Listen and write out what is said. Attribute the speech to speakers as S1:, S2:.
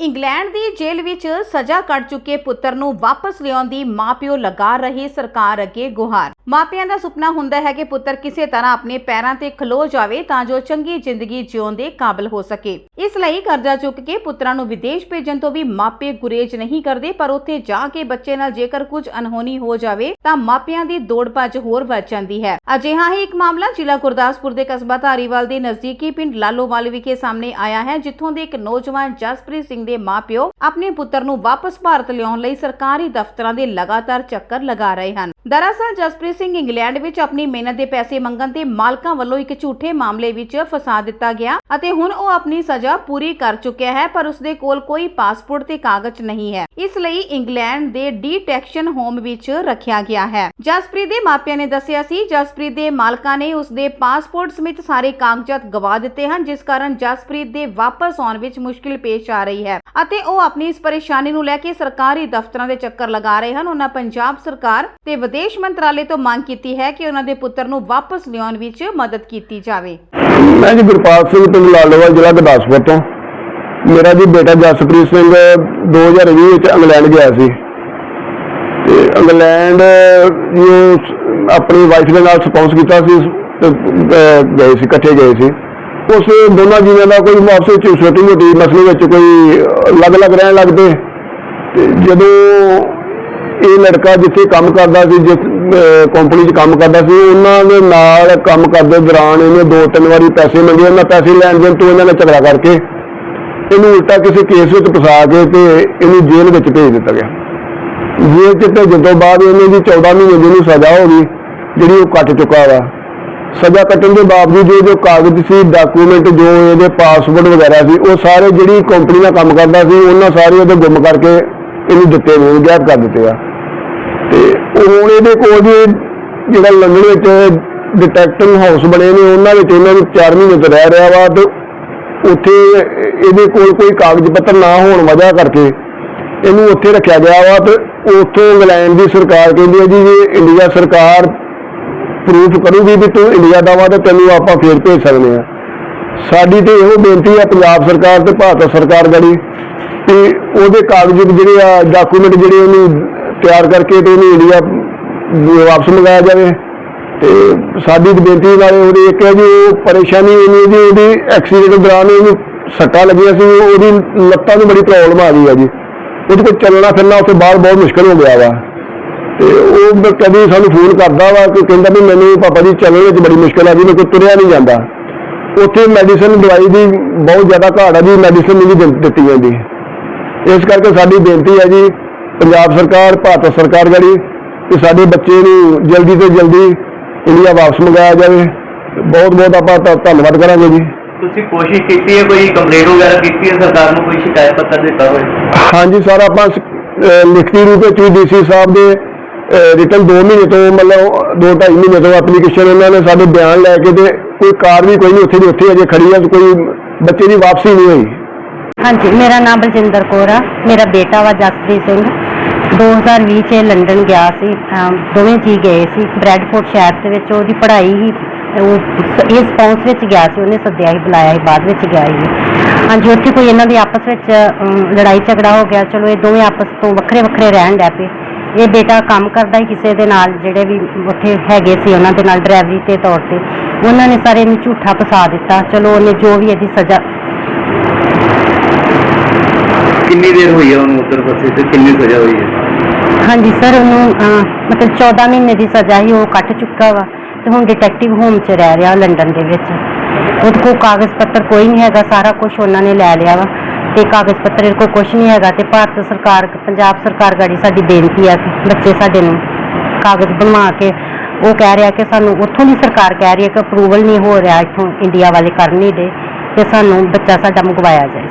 S1: England ਦੀ ਜੇਲ੍ਹ ਵਿੱਚ ਸਜ਼ਾ ਕੱਟ ਚੁੱਕੇ ਪੁੱਤਰ ਨੂੰ ਵਾਪਸ ਲਿਆਉਣ ਦੀ ਮਾਪਿਓ ਲਗਾ ਰਹੇ ਸਰਕਾਰ ਅੱਗੇ ਗੁਹਾਰ। ਮਾਪਿਆਂ ਦਾ ਸੁਪਨਾ ਹੁੰਦਾ ਹੈ ਕਿ ਪੁੱਤਰ ਕਿਸੇ ਤਰ੍ਹਾਂ ਆਪਣੇ ਪੈਰਾਂ ਤੇ ਖਲੋ ਜਾਵੇ ਤਾਂ ਜੋ ਚੰਗੀ ਜ਼ਿੰਦਗੀ ਜਿਉਣ ਦੇ ਕਾਬਿਲ ਹੋ ਸਕੇ। ਇਸ ਲਈ ਕਰਜ਼ਾ ਚੁੱਕ ਕੇ ਪੁੱਤਰਾਂ ਨੂੰ ਵਿਦੇਸ਼ ਭੇਜਣ ਤੋਂ ਵੀ ਮਾਪੇ ਗੁਰੇਜ ਨਹੀਂ ਕਰਦੇ, ਪਰ ਉੱਥੇ ਜਾ ਕੇ ਬੱਚੇ ਨਾਲ ਜੇਕਰ ਕੁਝ ਅਨਹੋਣੀ ਹੋ ਜਾਵੇ ਤਾਂ ਮਾਪਿਆਂ ਦੀ ਦੌੜ ਭੱਜ ਹੋਰ ਵੱਧ ਜਾਂਦੀ ਹੈ। ਅਜਿਹਾ ਹੀ ਇੱਕ ਮਾਮਲਾ ਜ਼ਿਲ੍ਹਾ ਗੁਰਦਾਸਪੁਰ ਦੇ ਕਸਬਾ ਧਾਰੀਵਾਲ ਦੇ ਨਜ਼ਦੀਕੀ ਪਿੰਡ ਲਾਲੋਵਾਲ ਵਿਖੇ ਸਾਹਮਣੇ ਆਇਆ ਹੈ, ਜਿੱਥੋਂ ਦੇ ਇੱਕ ਨੌਜਵਾਨ ਜਸਪ੍ਰੀਤ ਸਿੰਘ ਦੇ ਮਾਪਿਓ ਆਪਣੇ ਪੁੱਤਰ ਨੂੰ ਵਾਪਸ ਭਾਰਤ ਲਿਆਉਣ ਲਈ ਸਰਕਾਰੀ ਦਫ਼ਤਰਾਂ ਦੇ ਲਗਾਤਾਰ ਚੱਕਰ ਲਗਾ ਰਹੇ ਹਨ। ਦਰਅਸਲ ਜਸਪ੍ਰੀਤ ਸਿੰਘ ਇੰਗਲੈਂਡ ਵਿੱਚ ਆਪਣੀ ਮਿਹਨਤ ਦੇ ਪੈਸੇ ਮੰਗਣ ਤੇ ਮਾਲਕਾਂ ਵੱਲੋਂ ਇੱਕ ਝੂਠੇ ਮਾਮਲੇ ਵਿੱਚ ਫਸਾ ਦਿੱਤਾ ਗਿਆ ਅਤੇ ਹੁਣ ਉਹ ਆਪਣੀ ਸਜ਼ਾ ਪੂਰੀ ਕਰ ਚੁੱਕਿਆ ਹੈ, ਪਰ ਉਸਦੇ ਕੋਲ ਕੋਈ ਪਾਸਪੋਰਟ ਤੇ ਕਾਗਜ਼ ਨਹੀਂ ਹੈ। ਇਸ ਲਈ ਇੰਗਲੈਂਡ ਦੇ ਡੀਟੈਕਸ਼ਨ ਹੋਮ ਵਿੱਚ ਰੱਖਿਆ ਗਿਆ ਹੈ। ਜਸਪ੍ਰੀਤ ਦੇ ਮਾਪਿਆਂ ਨੇ ਦੱਸਿਆ ਸੀ, ਜਸਪ੍ਰੀਤ ਦੇ ਮਾਲਕਾਂ ਨੇ ਉਸਦੇ ਪਾਸਪੋਰਟ ਸਮੇਤ ਸਾਰੇ ਕਾਗਜ਼ਾਤ ਗਵਾ ਦਿੱਤੇ ਹਨ, ਜਿਸ ਕਾਰਨ ਜਸਪ੍ਰੀਤ ਦੇ ਵਾਪਸ ਆਉਣ ਵਿੱਚ ਮੁਸ਼ਕਿਲ ਪੇਸ਼ ਆ ਰਹੀ ਹੈ ਅਤੇ ਉਹ ਆਪਣੀ ਇਸ ਪਰੇਸ਼ਾਨੀ ਨੂੰ ਲੈ ਕੇ ਸਰਕਾਰੀ ਦਫ਼ਤਰਾਂ ਦੇ ਚੱਕਰ ਲਗਾ ਰਹੇ ਹਨ। ਉਹਨਾਂ ਪੰਜਾਬ ਸਰਕਾਰ ਤੇ ਵਿਦੇਸ਼ ਮੰਤਰਾਲੇ ਤੋਂ ਮੰਗ ਕੀਤੀ ਹੈ ਕਿ ਉਹਨਾਂ ਦੇ ਪੁੱਤਰ ਨੂੰ ਵਾਪਸ ਲਿਆਉਣ ਵਿੱਚ ਮਦਦ ਕੀਤੀ ਜਾਵੇ।
S2: ਮੈਂ ਜੀ ਗੁਰਪਾਲ ਸਿੰਘ ਪਿੰਡ ਲਾਲੋਵਾਲ ਜ਼ਿਲ੍ਹਾ ਗੁਰਦਾਸਪੁਰ ਤੋਂ। ਮੇਰਾ ਜੀ ਬੇਟਾ ਜਸਪ੍ਰੀਤ ਸਿੰਘ 2020 ਵਿੱਚ ਇੰਗਲੈਂਡ ਗਿਆ ਸੀ। ਤੇ ਇੰਗਲੈਂਡ ਜੀ ਆਪਣੀ ਵਾਈਫ ਦੇ ਨਾਲ ਸਪਾਊਸ ਕੀਤਾ ਸੀ ਗਏ ਸੀ, ਇਕੱਠੇ ਗਏ ਸੀ। ਉਸ ਦੋਨਾਂ ਜੀਵਾਂ ਦਾ ਕੋਈ ਆਪਸ ਵਿੱਚ ਛੋਟੀ ਮੋਟੀ ਮਸਲੇ ਵਿੱਚ ਕੋਈ ਅਲੱਗ-ਅਲੱਗ ਰਹਿਣ ਲੱਗਦੇ। ਤੇ ਜਦੋਂ ਇਹ ਲੜਕਾ ਜਿੱਥੇ ਕੰਮ ਕਰਦਾ ਸੀ ਜਿਸ ਕੰਪਨੀ 'ਚ ਕੰਮ ਕਰਦਾ ਸੀ, ਉਹਨਾਂ ਦੇ ਨਾਲ ਕੰਮ ਕਰਦੇ ਦੌਰਾਨ ਇਹਨੇ ਦੋ ਤਿੰਨ ਵਾਰੀ ਪੈਸੇ ਮੰਗੇ, ਉਹਨਾਂ ਪੈਸੇ ਲੈਣ ਦੇਣ ਤੋਂ ਇਹਨਾਂ ਨੇ ਝਗੜਾ ਕਰਕੇ ਇਹਨੂੰ ਉਲਟਾ ਕਿਸੇ ਕੇਸ ਵਿੱਚ ਫਸਾ ਕੇ ਤੇ ਇਹਨੂੰ ਜੇਲ੍ਹ ਵਿੱਚ ਭੇਜ ਦਿੱਤਾ ਗਿਆ। ਜੇਲ੍ਹ 'ਚ ਭੇਜਣ ਤੋਂ ਬਾਅਦ ਇਹਨੇ ਦੀ 14 ਮਹੀਨੇ ਦੀ ਨੂੰ ਸਜ਼ਾ ਹੋ ਗਈ, ਜਿਹੜੀ ਉਹ ਕੱਟ ਚੁੱਕਾ ਵਾ। ਸਜ਼ਾ ਕੱਟਣ ਦੇ ਬਾਵਜੂਦ ਇਹ ਜੋ ਕਾਗਜ਼ ਸੀ ਡਾਕੂਮੈਂਟ ਜੋ ਇਹਦੇ ਪਾਸਪੋਰਟ ਵਗੈਰਾ ਸੀ, ਉਹ ਸਾਰੇ ਜਿਹੜੀ ਕੰਪਨੀ ਨਾਲ ਕੰਮ ਕਰਦਾ ਸੀ, ਉਹਨਾਂ ਸਾਰੇ ਉਹਦੇ ਗੁੰਮ ਕਰਕੇ ਇਹਨੂੰ ਦਿੱਤੇ ਨੇ ਗਾਇਬ ਕਰ ਦਿੱਤੇ ਆ। ਤੇ ਉਹ ਹੁਣ ਇਹਦੇ ਕੋਲ ਜੀ ਜਿਹੜਾ ਲੰਡਨ ਵਿੱਚ ਡਿਟੈਕਟਿਵ ਹਾਊਸ ਬਣੇ ਨੇ, ਉਹਨਾਂ ਵਿੱਚ ਇਹਨਾਂ ਨੂੰ 4 ਮਹੀਨੇ ਤੋਂ ਰਹਿ ਰਿਹਾ ਵਾ ਤੇ ਉੱਥੇ ਇਹਦੇ ਕੋਲ ਕੋਈ ਕਾਗਜ਼ ਪੱਤਰ ਨਾ ਹੋਣ ਵਜ੍ਹਾ ਕਰਕੇ ਇਹਨੂੰ ਉੱਥੇ ਰੱਖਿਆ ਗਿਆ ਵਾ ਤੇ ਉੱਥੋਂ ਇੰਗਲੈਂਡ ਦੀ ਸਰਕਾਰ ਕਹਿੰਦੀ ਹੈ ਜੀ ਜੇ ਇੰਡੀਆ ਸਰਕਾਰ ਪ੍ਰੂਫ ਕਰੂਗੀ ਵੀ ਤੂੰ ਇੰਡੀਆ ਦਾ ਵਾ ਤੇ ਤੈਨੂੰ ਆਪਾਂ ਫੇਰ ਭੇਜ ਸਕਦੇ ਆ ਸਾਡੀ ਤੇ ਇਹੋ ਬੇਨਤੀ ਆ ਪੰਜਾਬ ਸਰਕਾਰ ਤੇ ਭਾਰਤ ਸਰਕਾਰ ਗੜੀ ਤੇ ਉਹਦੇ ਕਾਗਜ਼ ਜਿਹੜੇ ਆ ਡਾਕੂਮੈਂਟ ਜਿਹੜੇ ਉਹਨੂੰ ਤਿਆਰ ਕਰਕੇ ਤੇ ਉਹਨੂੰ ਇੰਡੀਆ ਵਾਪਸ ਮੰਗਾਇਆ ਜਾਵੇ। ਤੇ ਸਾਡੀ ਬੇਨਤੀ ਨਾਲ ਉਹਦੀ ਇੱਕ ਹੈ ਜੀ, ਉਹ ਪਰੇਸ਼ਾਨੀ ਇਹਨੂੰ ਜੀ, ਉਹਦੀ ਐਕਸੀਡੈਂਟ ਦੌਰਾਨ ਉਹਨੂੰ ਸੱਟਾਂ ਲੱਗੀਆਂ ਸੀ, ਉਹਦੀ ਲੱਤਾਂ ਨੂੰ ਬੜੀ ਪ੍ਰੋਬਲਮ ਆ ਗਈ ਆ ਜੀ। ਉਹਦੇ ਕੋਲ ਚੱਲਣਾ ਫਿਰਨਾ ਉੱਥੇ ਬਾਹਰ ਬਹੁਤ ਮੁਸ਼ਕਲ ਹੋ ਗਿਆ ਵਾ। ਤੇ ਉਹ ਬ- ਕਦੀ ਸਾਨੂੰ ਫੋਨ ਕਰਦਾ ਵਾ ਕਿ ਕਹਿੰਦਾ ਵੀ ਮੈਨੂੰ ਪਾਪਾ ਜੀ ਚੱਲਣ ਵਿੱਚ ਬੜੀ ਮੁਸ਼ਕਲ ਆ ਜੀ ਮੇਰੇ ਕੋਲ ਤੁਰਿਆ ਨਹੀਂ ਜਾਂਦਾ। ਉੱਥੇ ਮੈਡੀਸਨ ਦਵਾਈ ਦੀ ਬਹੁਤ ਜ਼ਿਆਦਾ ਘਾਟ ਆ ਜੀ ਮੈਡੀਸਨ ਨਹੀਂ ਵੀ ਦਿੱਤੀ ਜਾਂਦੀ। ਇਸ ਕਰਕੇ ਸਾਡੀ ਬੇਨਤੀ ਹੈ ਜੀ ਪੰਜਾਬ ਸਰਕਾਰ ਭਾਰਤ ਸਰਕਾਰ ਗੜੀ ਕਿ ਸਾਡੇ ਬੱਚੇ ਨੂੰ ਜਲਦੀ ਤੋਂ ਜਲਦੀ ਇੰਡੀਆ ਵਾਪਸ ਮੰਗਾਇਆ ਜਾਵੇ। ਬਹੁਤ ਬਹੁਤ ਆਪਾਂ ਧੰਨਵਾਦ ਕਰਾਂਗੇ ਜੀ।
S3: ਤੁਸੀਂ ਕੋਸ਼ਿਸ਼ ਕੀਤੀ ਹੈ ਕੋਈ ਕੰਪਲੇਂਟ ਵਗੈਰਾ ਕੀਤੀ ਹੈ ਸਰਕਾਰ ਨੂੰ ਕੋਈ ਸ਼ਿਕਾਇਤ ਪੱਤਰ ਦਿੱਤਾ ਹੋਵੇ?
S2: ਹਾਂਜੀ ਸਰ ਆਪਾਂ ਲਿਖਤੀ ਰੂਪ ਵਿੱਚ ਵੀ ਡੀਸੀ ਸਾਹਿਬ ਦੇ ਰਿਟਨ 2 ਮਹੀਨੇ ਤੋਂ ਮਤਲਬ 2.5 ਮਹੀਨੇ ਤੋਂ ਐਪਲੀਕੇਸ਼ਨ ਇਹਨਾਂ ਨੇ ਸਾਡੇ ਬਿਆਨ ਲੈ ਕੇ ਤੇ ਕੋਈ ਕਾਰ ਵੀ ਕੋਈ ਨਹੀਂ ਉੱਥੇ ਦੀ ਉੱਥੇ ਅਜੇ ਖੜੀ ਤੇ ਕੋਈ ਬੱਚੇ ਦੀ ਵਾਪਸੀ ਨਹੀਂ ਹੋਈ।
S4: ਹਾਂਜੀ ਮੇਰਾ ਨਾਮ ਬਲਜਿੰਦਰ ਕੌਰ ਆ। ਮੇਰਾ ਬੇਟਾ ਵਾ ਜਸਪ੍ਰੀਤ ਸਿੰਘ। 2020 ਚ ਇਹ ਲੰਡਨ ਗਿਆ ਸੀ ਅਮ ਦੋਵੇਂ ਜੀ ਗਏ ਸੀ ਬ੍ਰੈਡਫੋਰਡ ਸ਼ਹਿਰ ਦੇ ਵਿੱਚ ਉਹਦੀ ਪੜ੍ਹਾਈ ਹੀ ਉਹ ਸ- ਇਹ ਵਿੱਚ ਗਿਆ ਸੀ ਉਹਨੇ ਸੱਦਿਆ ਹੀ ਬੁਲਾਇਆ ਸੀ ਬਾਅਦ ਵਿੱਚ ਗਿਆ ਸੀ ਹਾਂਜੀ ਉੱਥੇ ਕੋਈ ਇਹਨਾਂ ਦੀ ਆਪਸ ਵਿੱਚ ਅਮ, ਲੜਾਈ ਝਗੜਾ ਹੋ ਗਿਆ ਚਲੋ ਇਹ ਦੋਵੇਂ ਆਪਸ ਤੋਂ ਵੱਖਰੇ ਵੱਖਰੇ ਰਹਿਣ ਲੱਗ ਪਏ। ਇਹ ਬੇਟਾ ਕੰਮ ਕਰਦਾ ਹੀ ਕਿਸੇ ਦੇ ਨਾਲ ਜਿਹੜੇ ਵੀ ਉੱਥੇ ਹੈਗੇ ਸੀ ਉਹਨਾਂ ਦੇ ਨਾਲ ਡਰਾਈਵਰੀ ਤੇ ਤੌਰ ਤੇ। ਉਹਨਾਂ ਨੇ ਸਾਰੇ ਨੂੰ ਝੂਠਾ ਫਸਾ ਦਿੱਤਾ ਚਲੋ ਉਹਨੇ ਜੋ ਵੀ ਇਹਦੀ ਸਜ਼ਾ
S3: ਕਿੰਨੀ ਦੇਰ ਹੋਈ ਹੈ ਉਹਨੂੰ ਉੱਧਰ ਫਸੇ ਤੇ ਕਿੰਨੀ ਸਜ਼ਾ ਹੋਈ ਹੈ
S4: ਹਾਂਜੀ ਸਰ ਉਹਨੂੰ ਅਹ, ਮਤਲਬ 14 ਮਹੀਨੇ ਦੀ ਸਜ਼ਾ ਹੀ ਉਹ ਕੱਟ ਚੁੱਕਾ ਵਾ ਤੇ ਹੁਣ ਡਿਟੈਕਟਿਵ ਹੋਮ 'ਚ ਰਹਿ ਰਿਹਾ ਲੰਡਨ ਦੇ ਵਿੱਚ। ਉਹਦੇ ਕੋਲ ਕਾਗਜ਼ ਪੱਤਰ ਕੋਈ ਨਹੀਂ ਹੈਗਾ ਸਾਰਾ ਕੁਝ ਉਹਨਾਂ ਨੇ ਲੈ ਲਿਆ ਵਾ ਤੇ ਕਾਗਜ਼ ਪੱਤਰ ਇਹਦੇ ਕੋਲ ਕੁਝ ਨਹੀਂ ਹੈਗਾ ਤੇ ਭਾਰਤ ਸਰਕਾਰ ਪੰਜਾਬ ਸਰਕਾਰ ਗਾੜੀ ਸਾਡੀ ਬੇਨਤੀ ਆ ਕਿ ਬੱਚੇ ਸਾਡੇ ਨੂੰ ਕਾਗਜ਼ ਬਣਵਾ ਕੇ ਉਹ ਕਹਿ ਰਿਹਾ ਕਿ ਸਾਨੂੰ ਉੱਥੋਂ ਦੀ ਸਰਕਾਰ ਕਹਿ ਰਹੀ ਹੈ ਕਿ ਅਪਰੂਵਲ ਨਹੀਂ ਹੋ ਰਿਹਾ ਇੱਥੋਂ ਇੰਡੀਆ ਵਾਲੇ ਕਰਨ ਨਹੀਂ ਦੇ ਤੇ ਸਾਨੂੰ ਬੱਚਾ ਸਾਡਾ ਮੰਗਵਾਇਆ ਜਾਏ।